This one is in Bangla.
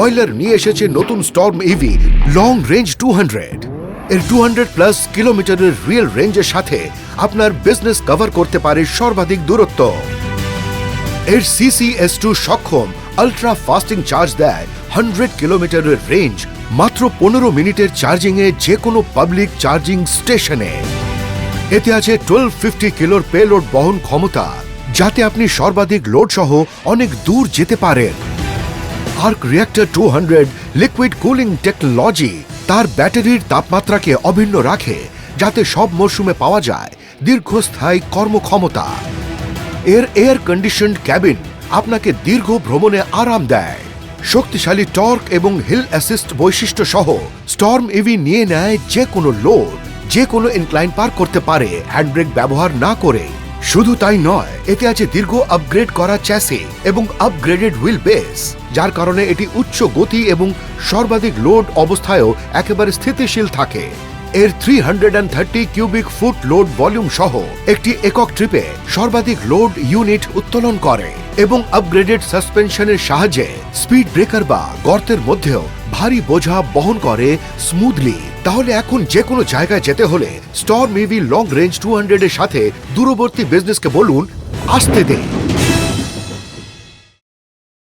অয়েলার নিয়ে এসেছে নতুন storm EV long range two hundred এর টু হান্ড্রেড প্লাস কিলোমিটারের রিয়েল রেঞ্জের সাথে আপনার বিজনেস কভার করতে পারে সর্বাধিক দূরত্ব। এর সিসিএস টু সক্ষম আলট্রা ফাস্টিং চার্জ দেয় হান্ড্রেড কিলোমিটারের রেঞ্জ মাত্র পনেরো মিনিটের চার্জিংয়ে যে কোনো পাবলিক চার্জিং স্টেশনে এতে আছে টুয়েলভ ফিফটি কিলোর পেলোড বহন ক্ষমতা, যাতে আপনি সর্বাধিক লোড সহ অনেক দূর যেতে পারেন। Arc reactor two hundred liquid cooling technology তার ব্যাটারির তাপমাত্রাকে অভিন্ন রাখে, যাতে সব মরশুমে পাওয়া যায় দীর্ঘস্থায়ী কর্মক্ষমতা। এর এয়ার কন্ডিশনড ক্যাবিন আপনাকে দীর্ঘ ভ্রমণে আরাম দেয়। শক্তিশালী টর্ক এবং হিল অ্যাসিস্ট বৈশিষ্ট্য সহ স্টর্ম ইভি নিয়ে নেয় যে কোনো লোড যে কোনো ইনক্লাইন পার করতে পারে হ্যান্ডব্রেক ব্যবহার না করে। শুধু তাই নয়, এতে আছে দীর্ঘ আপগ্রেড করা চ্যাসি এবং আপগ্রেডেড হুইল বেস যার কারণে এটি উচ্চ গতি এবং সর্বাধিক লোড অবস্থায়ও একেবারে স্থিতিশীল থাকে। এর three hundred and thirty cubic foot load volume সহ একটি একক ট্রিপে সর্বাধিক লোড ইউনিট উত্তোলন করে এবং আপগ্রেডেড সাসপেনশনের সাহায্যে স্পিড ব্রেকার বা গর্তের মধ্যেও ভারী বোঝা বহন করে স্মুথলি তাহলে এখন যে কোনো জায়গায় যেতে হলে storm EV long range two hundred এর সাথে দূরবর্তী বিজনেসকে বলুন, আসতে দে